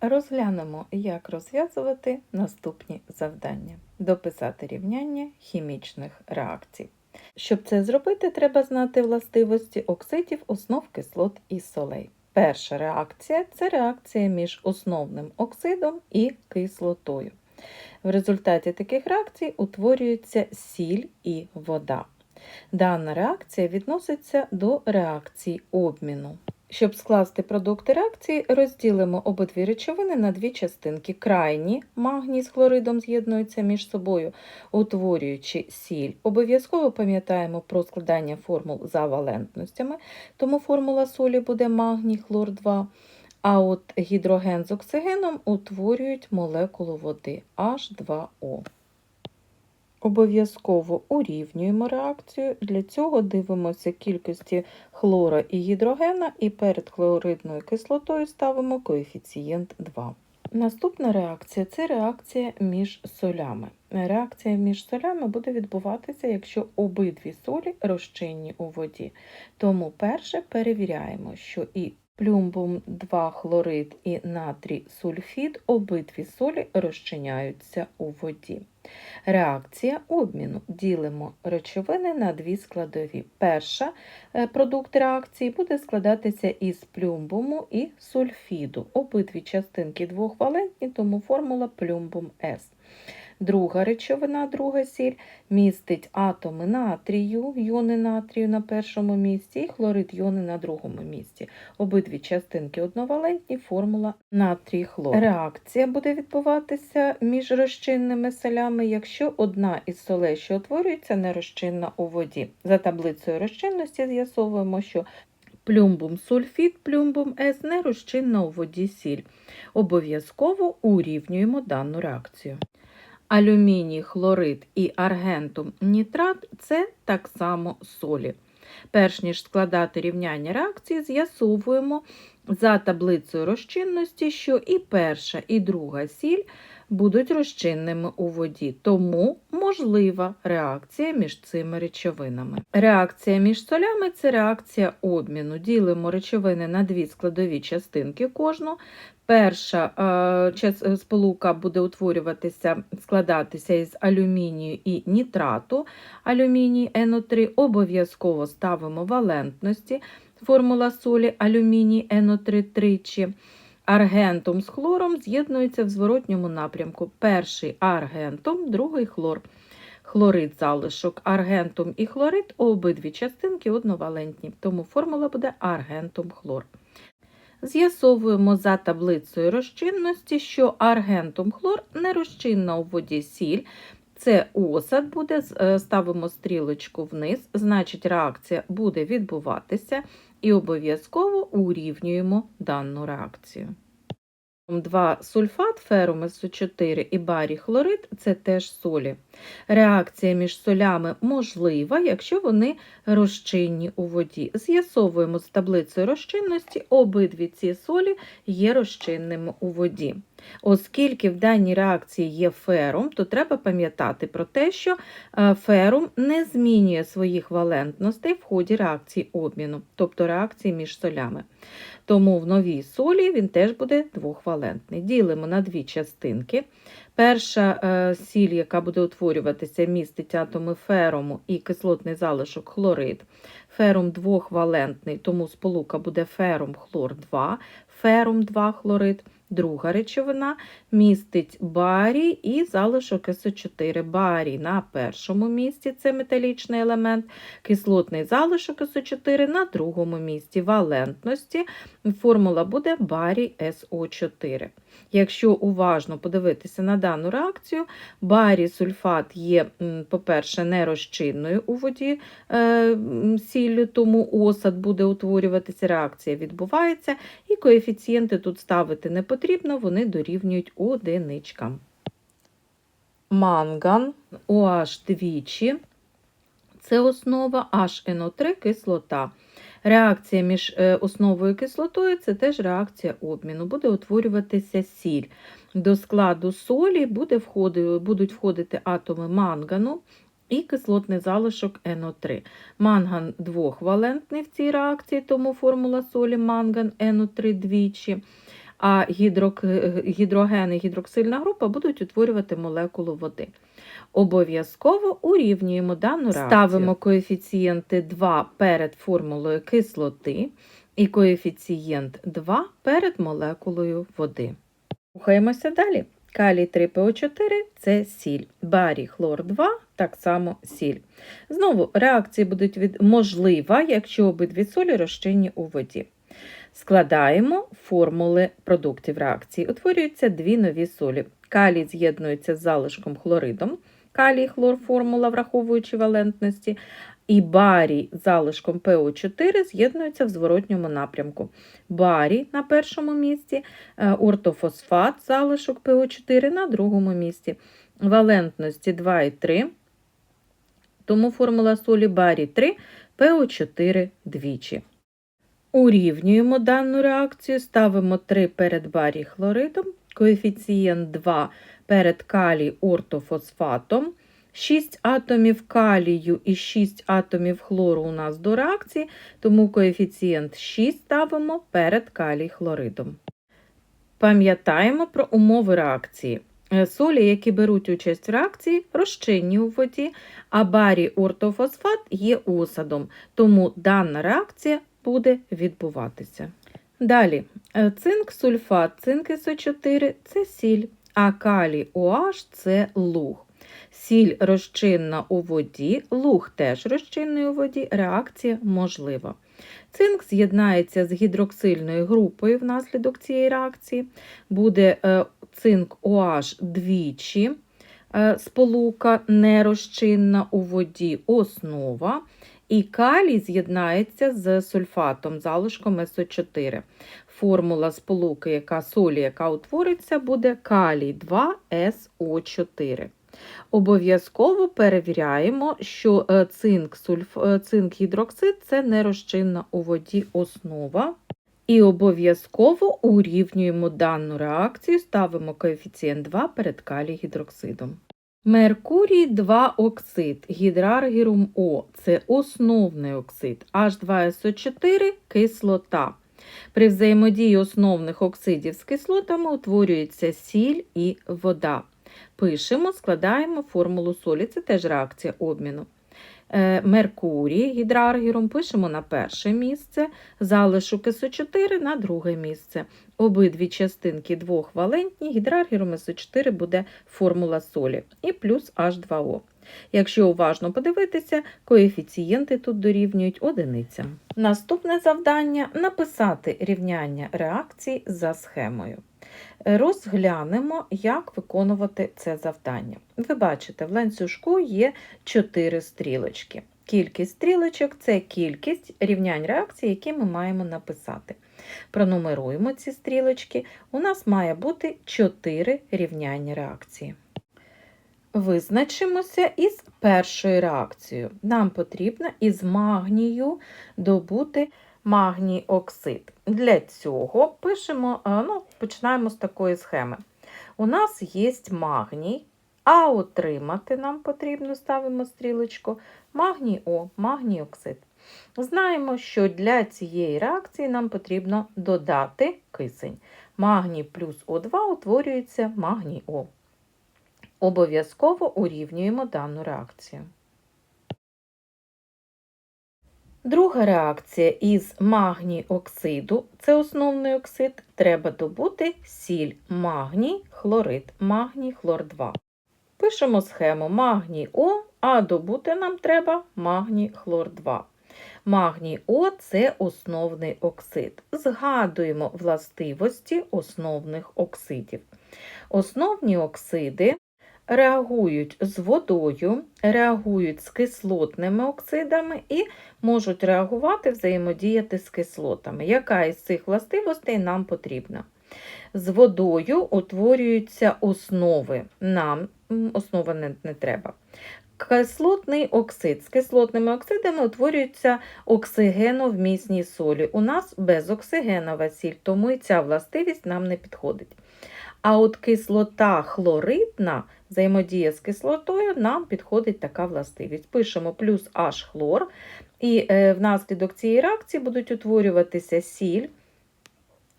Розглянемо, як розв'язувати наступні завдання. Дописати рівняння хімічних реакцій. Щоб це зробити, треба знати властивості оксидів, основ кислот і солей. Перша реакція це реакція між основним оксидом і кислотою. В результаті таких реакцій утворюється сіль і вода. Дана реакція відноситься до реакцій обміну. Щоб скласти продукти реакції, розділимо обидві речовини на дві частинки. Крайні магній з хлоридом з'єднуються між собою, утворюючи сіль. Обов'язково пам'ятаємо про складання формул за валентностями, тому формула солі буде магній хлор 2. А от гідроген з оксигеном утворюють молекулу води H2O. Обов'язково урівнюємо реакцію. Для цього дивимося кількості хлора і гідрогена, і перед хлоридною кислотою ставимо коефіцієнт 2. Наступна реакція це реакція між солями. Реакція між солями буде відбуватися, якщо обидві солі розчинні у воді. Тому перше перевіряємо, що і плюмбум 2 хлорид і натрій сульфід обидві солі розчиняються у воді. Реакція обміну. Ділимо речовини на дві складові. Перша е, продукт реакції буде складатися із плюмбуму і сульфіду. Обидві частинки двохвалентні, тому формула плюмбум С. Друга речовина, друга сіль, містить атоми натрію, йони натрію на першому місці і хлорид йони на другому місці. Обидві частинки одновалентні, формула натрій хлор. Реакція буде відбуватися між розчинними солями, якщо одна із солей, що утворюється, не розчинна у воді. За таблицею розчинності з'ясовуємо, що Плюмбум сульфід, плюмбум С не розчинна у воді сіль. Обов'язково урівнюємо дану реакцію. Алюміній, хлорид і аргентум нітрат це так само солі. Перш ніж складати рівняння реакції, з'ясовуємо за таблицею розчинності, що і перша, і друга сіль будуть розчинними у воді, тому можлива реакція між цими речовинами. Реакція між солями це реакція обміну. Ділимо речовини на дві складові частинки кожну. Перша е, сполука буде утворюватися, складатися із алюмінію і нітрату. Алюміній НО3 обов'язково ставимо валентності. Формула солі алюміній НО3 тричі. Аргентум з хлором з'єднується в зворотньому напрямку. Перший аргентум, другий хлор. Хлорид залишок, аргентум і хлорид обидві частинки одновалентні, тому формула буде аргентум хлор. З'ясовуємо за таблицею розчинності, що аргентум хлор не розчинна у воді сіль. Це осад буде, е, ставимо стрілочку вниз, значить реакція буде відбуватися і обов'язково урівнюємо дану реакцію. 2 сульфат, ферум СО4 і барій хлорид це теж солі. Реакція між солями можлива, якщо вони розчинні у воді. З'ясовуємо з таблицею розчинності, обидві ці солі є розчинними у воді. Оскільки в даній реакції є ферум, то треба пам'ятати про те, що е, ферум не змінює своїх валентностей в ході реакції обміну, тобто реакції між солями. Тому в новій солі він теж буде двохвалентний. Ділимо на дві частинки. Перша е, сіль, яка буде утворюватися, містить атоми феруму і кислотний залишок хлорид. Ферум двохвалентний, тому сполука буде ферум хлор 2, ферум 2 хлорид. Друга речовина містить барій і залишок СО4. Барій на першому місці це металічний елемент, кислотний залишок СО4 на другому місці валентності. Формула буде барій СО4. Якщо уважно подивитися на дану реакцію, барій сульфат є, по-перше, нерозчинною у воді е, сіллю, тому осад буде утворюватися, реакція відбувається, і коефіцієнти тут ставити не потрібно, вони дорівнюють одиничкам. Манган OH двічі. Це основа HNO3 кислота. Реакція між е, основою і кислотою це теж реакція обміну. Буде утворюватися сіль. До складу солі буде входити, будуть входити атоми мангану і кислотний залишок НО3. Манган двохвалентний в цій реакції, тому формула солі манган НО3 двічі. А гідрок... гідроген і гідроксильна група будуть утворювати молекулу води. Обов'язково урівнюємо дану реакцію. Ставимо коефіцієнти 2 перед формулою кислоти і коефіцієнт 2 перед молекулою води. Рухаємося далі. Калій 3ПО4 це сіль. Барій хлор 2 так само сіль. Знову реакція буде від... можлива, якщо обидві солі розчинні у воді. Складаємо формули продуктів реакції. Утворюються дві нові солі. Калій з'єднується з залишком хлоридом, калій хлор формула, враховуючи валентності, і барій залишком ПО4 з'єднуються в зворотньому напрямку. Барій на першому місці, е, ортофосфат, залишок ПО4 на другому місці. Валентності 2 і 3, тому формула солі барій 3, ПО4 двічі. Урівнюємо дану реакцію, ставимо 3 перед барій хлоридом, коефіцієнт 2 перед калій ортофосфатом. 6 атомів калію і 6 атомів хлору у нас до реакції, тому коефіцієнт 6 ставимо перед калій хлоридом. Пам'ятаємо про умови реакції. Е, Солі, які беруть участь в реакції, розчинні у воді, а барій ортофосфат є осадом, тому дана реакція буде відбуватися. Далі, е, цинк, сульфат, цинк СО4 це сіль, а калій OH – це луг. Сіль розчинна у воді, луг теж розчинний у воді, реакція можлива. Цинк з'єднається з гідроксильною групою внаслідок цієї реакції. Буде е, цинк OH двічі, е, сполука нерозчинна у воді основа. І калій з'єднається з сульфатом, залишком СО4. Формула сполуки, яка солі, яка утвориться, буде калій 2СО4. Обов'язково перевіряємо, що е, цинк, сульф, е, цинк гідроксид це нерозчинна у воді основа. І обов'язково урівнюємо дану реакцію, ставимо коефіцієнт 2 перед калій гідроксидом. Меркурій 2 оксид, гідраргірум О це основний оксид, H2SO4 кислота. При взаємодії основних оксидів з кислотами утворюється сіль і вода. Пишемо, складаємо формулу солі, це теж реакція обміну. Е, Меркурій гідраргіром пишемо на перше місце, залишок СО4 на друге місце. Обидві частинки двохвалентні, гідраргіром СО4 буде формула солі і плюс H2O. Якщо уважно подивитися, коефіцієнти тут дорівнюють одиницям. Наступне завдання написати рівняння реакцій за схемою. Розглянемо, як виконувати це завдання. Ви бачите, в ланцюжку є 4 стрілочки. Кількість стрілочок це кількість рівнянь реакцій, які ми маємо написати. Пронумеруємо ці стрілочки. У нас має бути 4 рівняння реакції. Визначимося із першою реакцією. Нам потрібно із магнію добути магній оксид. Для цього пишемо, ну, починаємо з такої схеми. У нас є магній, а отримати нам потрібно, ставимо стрілочку, магній О, магній оксид. Знаємо, що для цієї реакції нам потрібно додати кисень. Магній плюс О2 утворюється магній О. Обов'язково урівнюємо дану реакцію. Друга реакція із магній оксиду, це основний оксид, треба добути сіль магній, хлорид, магній, хлор 2. Пишемо схему магній О, а добути нам треба магній хлор 2. Магній О це основний оксид. Згадуємо властивості основних оксидів. Основні оксиди реагують з водою, реагують з кислотними оксидами і можуть реагувати, взаємодіяти з кислотами. Яка із цих властивостей нам потрібна? З водою утворюються основи. Нам основи не, не треба. Кислотний оксид. З кислотними оксидами утворюються оксигеновмісні солі. У нас безоксигенова сіль, тому і ця властивість нам не підходить. А от кислота хлоридна взаємодія з кислотою, нам підходить така властивість. Пишемо плюс H хлор, і е, внаслідок цієї реакції будуть утворюватися сіль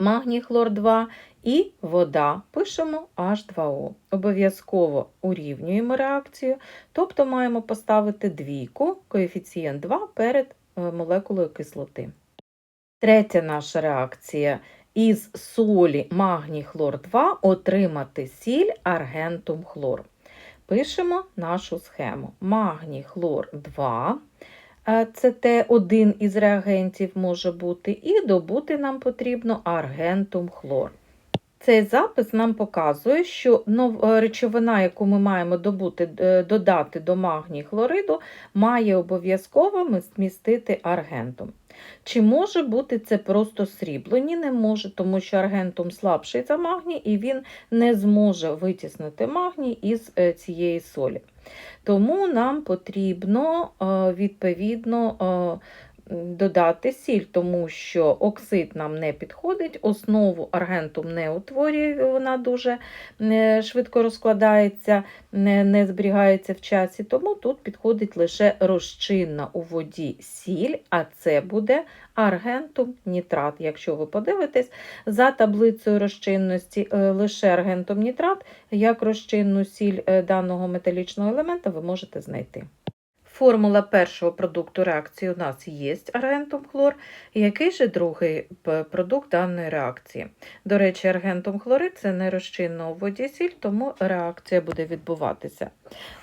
магній хлор 2 і вода. Пишемо H2O. Обов'язково урівнюємо реакцію, тобто маємо поставити двійку, коефіцієнт 2 перед е, молекулою кислоти. Третя наша реакція. Із солі магній хлор 2 отримати сіль аргентум хлор. Пишемо нашу схему. Магній хлор 2, е, це те один із реагентів може бути, і добути нам потрібно аргентум хлор. Цей запис нам показує, що е, речовина, яку ми маємо добути, е, додати до магній хлориду, має обов'язково змістити аргентум. Чи може бути це просто срібло? Ні, не може, тому що аргентум слабший за магній, і він не зможе витіснити магній із е, цієї солі. Тому нам потрібно е, відповідно е, додати сіль, тому що оксид нам не підходить, основу аргентум не утворює, вона дуже е, швидко розкладається, не, не зберігається в часі, тому тут підходить лише розчинна у воді сіль, а це буде аргентум нітрат. Якщо ви подивитесь, за таблицею розчинності е, лише аргентум нітрат, як розчинну сіль е, даного металічного елемента, ви можете знайти. Формула першого продукту реакції у нас є аргентум хлор. Який же другий продукт даної реакції? До речі, аргентум хлорид це не розчинна у воді сіль, тому реакція буде відбуватися.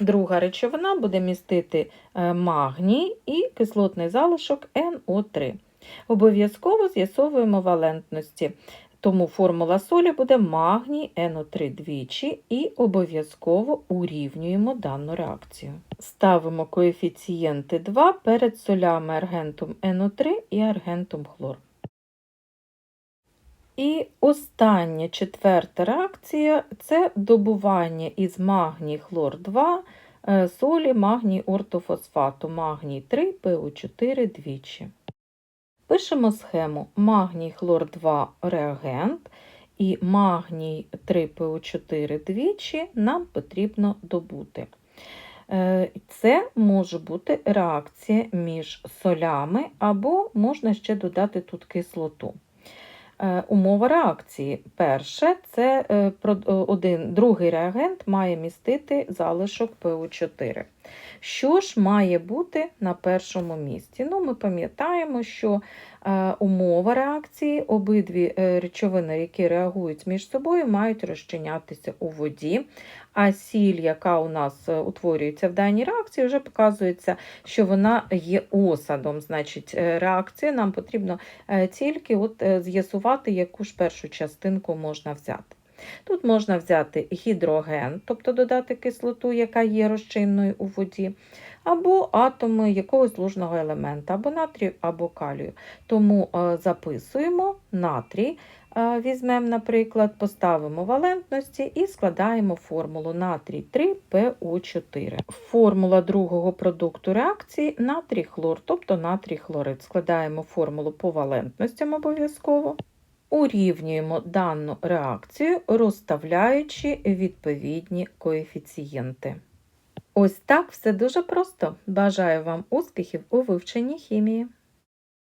Друга речовина буде містити е, магній і кислотний залишок NO3. Обов'язково з'ясовуємо валентності. Тому формула солі буде магній NO3 двічі і обов'язково урівнюємо дану реакцію. Ставимо коефіцієнти 2 перед солями аргентум NO3 і аргентум хлор. І остання четверта реакція це добування із магній хлор 2 е, солі магній ортофосфату магній 3 ПО4 двічі. Пишемо схему магній хлор 2 реагент і магній 3 ПО4 двічі нам потрібно добути. Е, Це може бути реакція між солями, або можна ще додати тут кислоту. Е, Умова реакції. Перше, це е, один, другий реагент має містити залишок ПО4. Що ж має бути на першому місці? Ну, ми пам'ятаємо, що е, умова реакції, обидві е, речовини, які реагують між собою, мають розчинятися у воді. А сіль, яка у нас е, утворюється в даній реакції, вже показується, що вона є осадом. Значить, реакцію нам потрібно тільки от з'ясувати, яку ж першу частинку можна взяти. Тут можна взяти гідроген, тобто додати кислоту, яка є розчинною у воді, або атоми якогось лужного елемента, або натрію, або калію. Тому е, записуємо натрій, е, візьмемо, наприклад, поставимо валентності і складаємо формулу натрій 3ПО4. Формула другого продукту реакції натрій хлор, тобто натрій хлорид. Складаємо формулу по валентностям обов'язково. Урівнюємо дану реакцію, розставляючи відповідні коефіцієнти. Ось так все дуже просто. Бажаю вам успіхів у вивченні хімії.